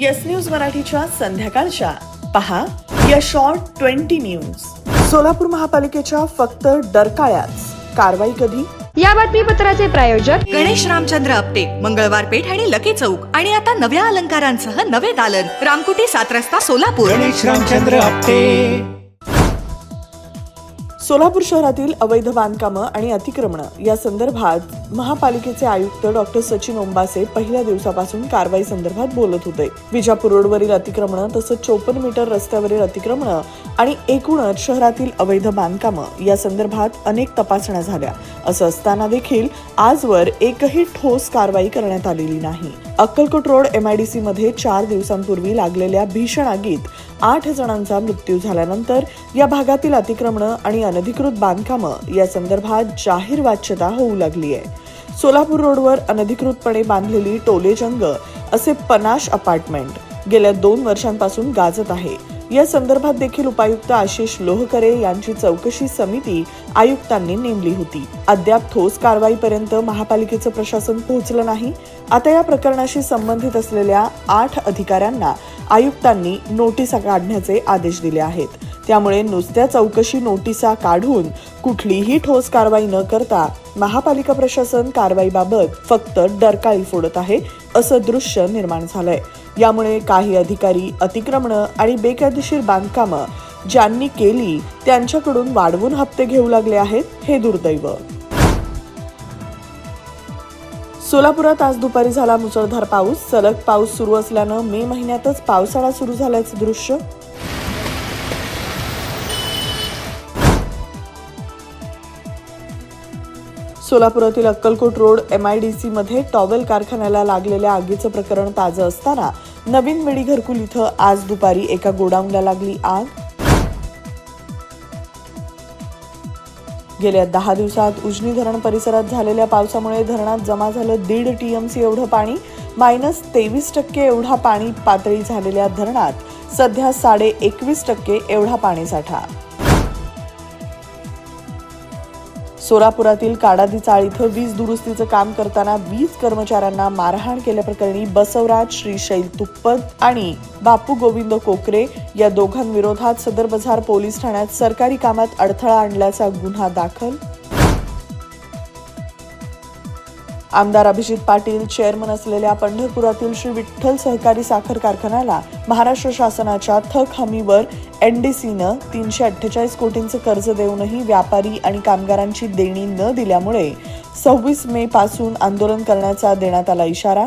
Yes news मराठीच्या संध्याकाळच्या. पहा या शॉर्ट ट्वेंटी न्यूज सोलापूर महापालिकेच्या फक्त डरकाळ्याच कारवाई कधी? या बातमीपत्राचे प्रायोजक गणेश रामचंद्र आपटे मंगळवार पेठ आणि लकी चौक. आणि आता नव्या अलंकारांसह नवे दालन. रामकुटी सात रस्ता सोलापूर. गणेश रामचंद्र आपटे. सोलापूर शहरातील अवैध बांधकामं आणि अतिक्रमणं या संदर्भात महापालिकेचे आयुक्त डॉक्टर सचिन ओंबासे पहिल्या दिवसापासून कारवाई संदर्भात बोलत होते. विजापूर रोडवरील अतिक्रमणं तसंच चोपन्न मीटर रस्त्यावरील अतिक्रमणं आणि एकूणच शहरातील अवैध बांधकामं या संदर्भात अनेक तपासण्या झाल्या. असं असताना देखील आजवर एकही ठोस कारवाई करण्यात आलेली नाही. Akkalkot road M I D सीमध्ये चार दिवसांपूर्वी लागलेल्या भीषण आगीत आठ जणांचा मृत्यू झाल्यानंतर या भागातील अतिक्रमणं आणि अनधिकृत बांधकामं या संदर्भात जाहीर वाच्यता होऊ लागली आहे. सोलापूर रोडवर अनधिकृतपणे बांधलेली टोलेजंग असे पनाश अपार्टमेंट गेल्या दोन वर्षांपासून गाजत आहे. या संदर्भात देखील उपायुक्त आशिष लोहकरे यांची चौकशी समिती आयुक्तांनी नेमली होती. अद्याप ठोस कारवाईपर्यंत महापालिकेचं प्रशासन पोहोचलं नाही. आता या प्रकरणाशी संबंधित असलेल्या आठ अधिकाऱ्यांना आयुक्तांनी नोटिसा काढण्याचे आदेश दिले आहेत. त्यामुळे नुसत्या चौकशी नोटिसा काढून कुठलीही ठोस कारवाई न करता महापालिका प्रशासन कारवाईबाबत फक्त डरकाळी फोडत आहे असं दृश्य निर्माण झालंय. यामुळे काही अधिकारी अतिक्रमणं आणि बेकायदेशीर बांधकामं ज्यांनी केली त्यांच्याकडून वाढवून हप्ते घेऊ लागले आहेत हे दुर्दैव. सोलापुरात आज दुपारी झाला मुसळधार पाऊस. सलग पाऊस सुरू असल्यानं मे महिन्यातच पावसाळा सुरू झाल्याचं दृश्य. सोलापुरातील अक्कलकोट रोड एमआयडीसी मध्ये टॉवेल कारखान्याला लागलेल्या आगीचं प्रकरण ताजं असताना नवीन मेडी घरकुल इथं आज दुपारी एका गोडाऊनला लागली आग. गेल्या दहा दिवसात उजनी धरण परिसरात झालेल्या पावसामुळे धरणात जमा झालं दीड टीएमसी एवढं पाणी मायनस तेवीस टक्के एवढा पाणी पातळी झालेल्या धरणात सध्या साडे एकवीस टक्के एवढा पाणीसाठा. सोलापुरातील काडादी चाळ इथं वीज दुरुस्तीचं काम करताना वीज कर्मचाऱ्यांना मारहाण केल्याप्रकरणी बसवराज श्रीशैल तुप्पत आणि बापू गोविंद कोकरे या दोघांविरोधात सदर बझार पोलीस ठाण्यात सरकारी कामात अडथळा आणल्याचा गुन्हा दाखल आमदार अभिजित पाटील चेअरमन असलेल्या पंढरपुरातील श्री विठ्ठल सहकारी साखर कारखान्याला महाराष्ट्र शासनाच्या थक हमीवर एन डी सीनं तीनशे अठ्ठेचाळीस कोटींचं कर्ज देऊनही व्यापारी आणि कामगारांची देणी न दिल्यामुळे सव्वीस मे पासून आंदोलन करण्याचा देण्यात आला इशारा.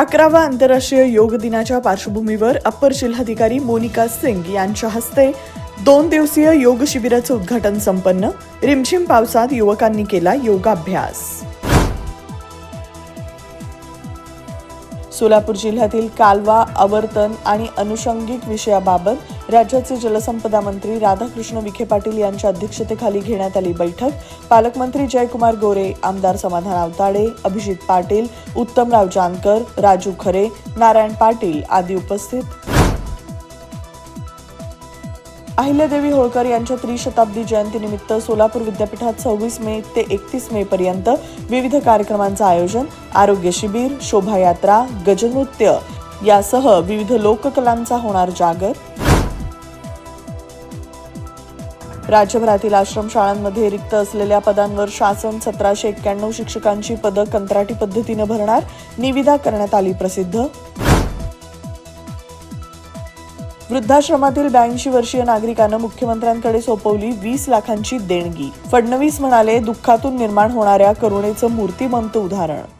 अकरावा आंतरराष्ट्रीय योग दिनाच्या पार्श्वभूमीवर अप्पर जिल्हाधिकारी मोनिका सिंग यांच्या हस्ते दोन दिवसीय योग शिबिराचं उद्घाटन संपन्न. रिमझिम पावसात युवकांनी केला योगाभ्यास. सोलापूर जिल्ह्यातील कालवा आवर्तन आणि अनुषंगिक विषयाबाबत राज्याचे जलसंपदा मंत्री राधाकृष्ण विखे पाटील यांच्या अध्यक्षतेखाली घेण्यात आली बैठक. पालकमंत्री जयकुमार गोरे आमदार समाधान आवताडे अभिजित पाटील उत्तमराव जानकर राजू खरे नारायण पाटील आदी उपस्थित. अहिल्यादेवी होळकर यांच्या त्रिशताब्दी जयंतीनिमित्त सोलापूर विद्यापीठात सव्वीस मे ते एकतीस मे पर्यंत विविध कार्यक्रमांचं आयोजन आरोग्य शिबिर शोभायात्रा गजनृत्य यासह विविध लोककलांचा होणार जागर. राज्यभरातील आश्रमशाळांमध्ये रिक्त असलेल्या पदांवर शासन सतराशे एक्क्याण्णव शिक्षकांची पदं कंत्राटी पद्धतीनं भरणार निविदा करण्यात आली प्रसिद्ध. वृद्धाश्रमातील ब्याऐंशी वर्षीय नागरिकानं मुख्यमंत्र्यांकडे सोपवली वीस लाखांची देणगी. फडणवीस म्हणाले दुःखातून निर्माण होणाऱ्या करुणेचं मूर्तिमंत उदाहरण.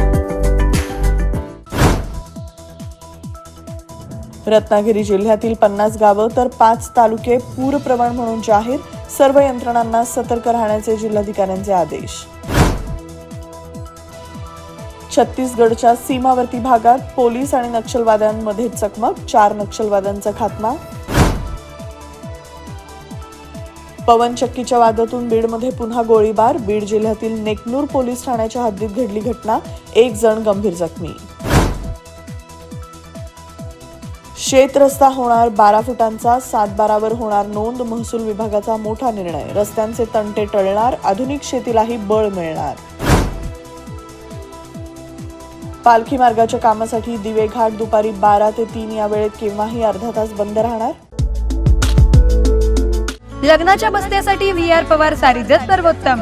रत्नागिरी जिल्ह्यातील पन्नास गावं तर पाच तालुके पूरप्रवण म्हणून जाहीर सर्व यंत्रणांना सतर्क राहण्याचे जिल्हाधिकाऱ्यांचे आदेश. छत्तीसगडच्या सीमावर्ती भागात पोलीस आणि नक्षलवाद्यांमध्ये चकमक चार नक्षलवाद्यांचा खात्मा. पवनचक्कीच्या वादातून बीडमध्ये पुन्हा गोळीबार बीड जिल्ह्यातील नेकनूर पोलीस ठाण्याच्या हद्दीत घडली घटना एक जण गंभीर जखमी. शेत रस्ता होणार बारा फुटांचा सात बारावर होणार नोंद महसूल विभागाचा मोठा निर्णय. रस्त्यांचे तंटे टळणार आधुनिक शेतीलाही बळ मिळणार. पालखी मार्गाच्या कामासाठी दिवे घाट दुपारी बारा ते तीन या वेळेत केव्हाही अर्धा तास बंद राहणार? लग्नाच्या बसण्यासाठी व्ही आर पवार सारीजच सर्वोत्तम.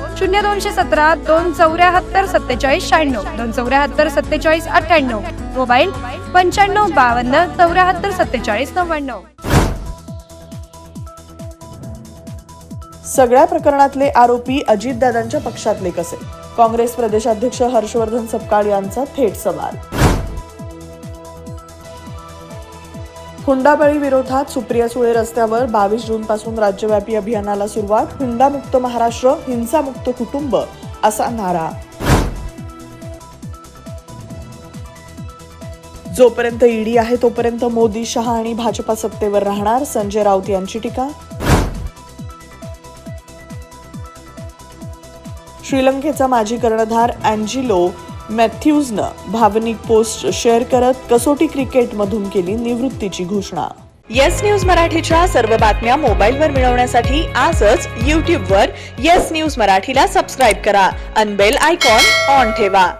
शून्य दोनशे सतरा दोन चौऱ्याहत्तर सत्तेचाळीस शहाण्णव दोन चौऱ्याहत्तर सत्तेचाळीस अठ्ठ्याण्णव मोबाईल पंच्याण्णव बावन्न चौऱ्याहत्तर सत्तेचाळीस नव्याण्णव. सगळ्या प्रकरणातले आरोपी अजितदादांच्या पक्षातले कसे? काँग्रेस प्रदेशाध्यक्ष हर्षवर्धन सपकाळ यांचा थेट सवाल. हुंडाबळी विरोधात सुप्रिया सुळे रस्त्यावर बावीस जून पासून राज्यव्यापी अभियानाला सुरुवात हुंडामुक्त महाराष्ट्र हिंसामुक्त कुटुंब असा नारा. जोपर्यंत ईडी आहे तोपर्यंत मोदी शहा आणि भाजपा सत्तेवर राहणार. संजय राऊत यांची टीका. श्रीलंकेचा माजी कर्णधार अँजिलो मॅथ्यूजनं भावनिक पोस्ट शेअर करत कसोटी क्रिकेटमधून केली निवृत्तीची घोषणा. येस न्यूज मराठीच्या सर्व बातम्या मोबाईलवर मिळवण्यासाठी आजच यूट्यूबवर येस न्यूज मराठीला सबस्क्राईब करा. अनबेल आयकॉन ऑन ठेवा.